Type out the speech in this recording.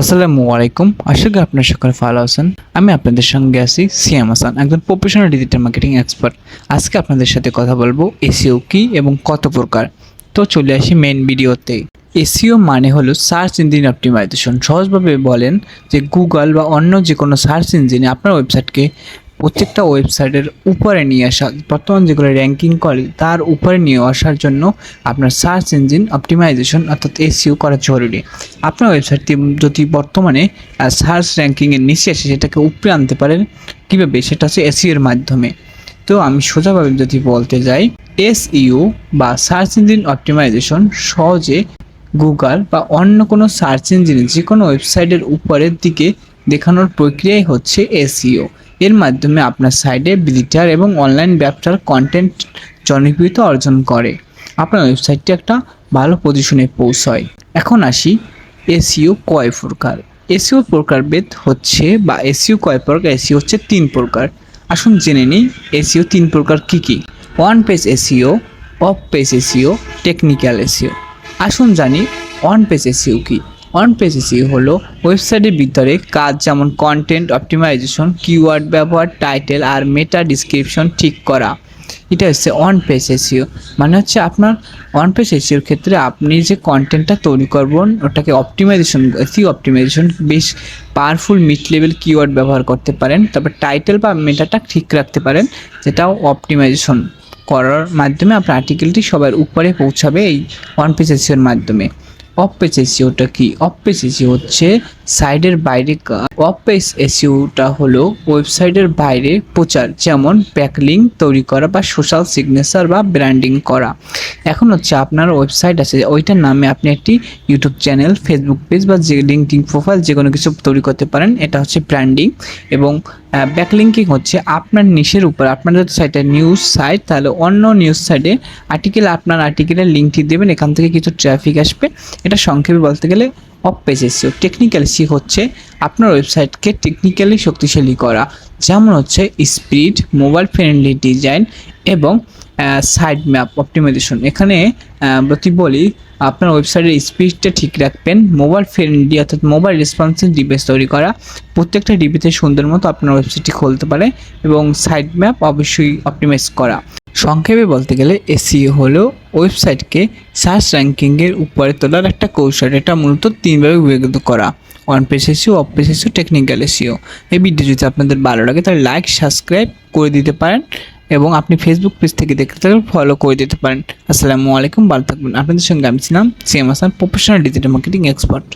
আসসালামু আলাইকুম। আশা করি আপনার সকলে ভালো আছেন। আমি আপনাদের সঙ্গে আছি সিয়াম হাসান, একজন প্রফেশনাল ডিজিটাল মার্কেটিং এক্সপার্ট আজকে আপনাদের সাথে কথা বলব এসিও কি এবং কত প্রকার। তো চলে আসি মেন ভিডিওতে। এসিও মানে হলো সার্চ ইঞ্জিন অপটিমাইজেশন সহজভাবে বলেন যে গুগল বা অন্য যে কোনো সার্চ ইঞ্জিনে আপনার ওয়েবসাইটকে প্রত্যেকটা ওয়েবসাইটের উপরে নিয়ে আসা, বর্তমান যেগুলো র্যাঙ্কিং করে তার উপরে নিয়ে আসার জন্য আপনার সার্চ ইঞ্জিন অপটিমাইজেশন অর্থাৎ এসিও করা জরুরি। আপনার ওয়েবসাইটটি যদি বর্তমানে সার্চ র্যাঙ্কিংয়ের নিচে আসে, সেটাকে উপরে আনতে পারেন, কীভাবে? সেটা হচ্ছে এসিওর মাধ্যমে। তো আমি সোজাভাবে যদি বলতে যাই এসইউ বা সার্চ ইঞ্জিন অপটিমাইজেশন সহজে গুগল বা অন্য কোনো সার্চ ইঞ্জিনে যে কোনো ওয়েবসাইটের উপরের দিকে দেখানোর প্রক্রিয়াই হচ্ছে এসইও এর মাধ্যমে আপনার সাইটে ভিজিটার এবং অনলাইন ব্যবসার কন্টেন্ট জনপ্রিয়তা অর্জন করে। আপনার ওয়েবসাইটটি একটা ভালো পজিশনে পৌঁছয়। এখন আসি এসইও কয় প্রকার। এসইও প্রকারভেদ হচ্ছে বা এসিও কয় প্রকার এসিও হচ্ছে তিন প্রকার। আসুন জেনে নিই এসিও তিন প্রকার কি কি? On page SEO off page SEO technical SEO আসুন জানি ওয়ান পেজ এসইও কি? অন পেজ এসইও হলো ওয়েবসাইটের ভিতরে কাজ যেমন কন্টেন্ট অপটিমাইজেশন কিওয়ার্ড ব্যবহার টাইটেল আর মেটা ডিসক্রিপশন ঠিক করা। এটা হচ্ছে অন পেজ এসিও মানে হচ্ছে আপনার অন পেজ এসিওর ক্ষেত্রে আপনি যে কন্টেন্টটা তৈরি করবেন, ওটাকে অপটিমাইজেশন এসিও অপটিমাইজেশন বেশ পাওয়ারফুল মিড লেভেল কিওয়ার্ড ব্যবহার করতে পারেন। তারপর টাইটেল বা মেটাটা ঠিক রাখতে পারেন, যেটাও অপটিমাইজেশন করার মাধ্যমে আপনার আর্টিকেলটি সবার উপরে পৌঁছাবে এই অন পেজ এসিওর মাধ্যমে। অফ পেজ এসিওটা কি? অফ পেজ হচ্ছে সাইডের বাইরে অফ পেজ এসিওটা হলো ওয়েবসাইটের বাইরে প্রচার, যেমন ব্যাকলিঙ্ক তৈরি করা বা সোশ্যাল সিগনেচার বা ব্র্যান্ডিং করা। এখন হচ্ছে আপনার ওয়েবসাইট আছে, ওইটার নামে আপনি একটি ইউটিউব চ্যানেল, ফেসবুক পেজ বা যে লিঙ্কডিং প্রোফাইল যে কোনো কিছু তৈরি করতে পারেন, এটা হচ্ছে ব্র্যান্ডিং। এবং ব্যাকলিঙ্কিং হচ্ছে আপনার নিশের উপর, আপনার যদি সাইটে নিউজ সাইট, তাহলে অন্য নিউজ সাইটে আর্টিকেল, আপনার আর্টিকেলের লিঙ্কটি দেবেন, এখান থেকে কিছু ট্রাফিক আসবে। এটা সংক্ষেপে বলতে গেলে off page SEO technical SEO হচ্ছে আপনার ওয়েবসাইটকে টেকনিক্যালি শক্তিশালী করা। যেমন হচ্ছে স্পিড মোবাইল ফ্রেন্ডলি ডিজাইন এবং সাইড ম্যাপ অপটিমাইজেশন এখানে প্রতি বলি, আপনার ওয়েবসাইটের স্পিডটা ঠিক রাখবেন মোবাইল ফ্রেন্ডলি অর্থাৎ মোবাইল রেসপন্সিভ ডিভাইস তৈরি করা। প্রত্যেকটা ডিভিতে সুন্দর মতো আপনার ওয়েবসাইটটি খুলতে পারে এবং সাইড ম্যাপ অবশ্যই অপটিমাইজ করা। সংক্ষেপে বলতে গেলে এসিও হলো ওয়েবসাইটকে সার্চ র্যাঙ্কিংয়ের উপরে তোলার একটা কৌশল। এটা মূলত তিনভাবে বিভাজিত করা। On page SEO off page SEO technical SEO. এই ভিডিও যদি আপনাদের ভালো লাগে, তাহলে লাইক সাবস্ক্রাইব করে দিতে পারেন এবং আপনি ফেসবুক পেজ থেকে দেখতে থাকলে ফলো করে দিতে পারেন। আসসালামু আলাইকুম, ভালো থাকবেন। আপনাদের সঙ্গে আমি ছিলাম, C M Hasan professional digital marketing expert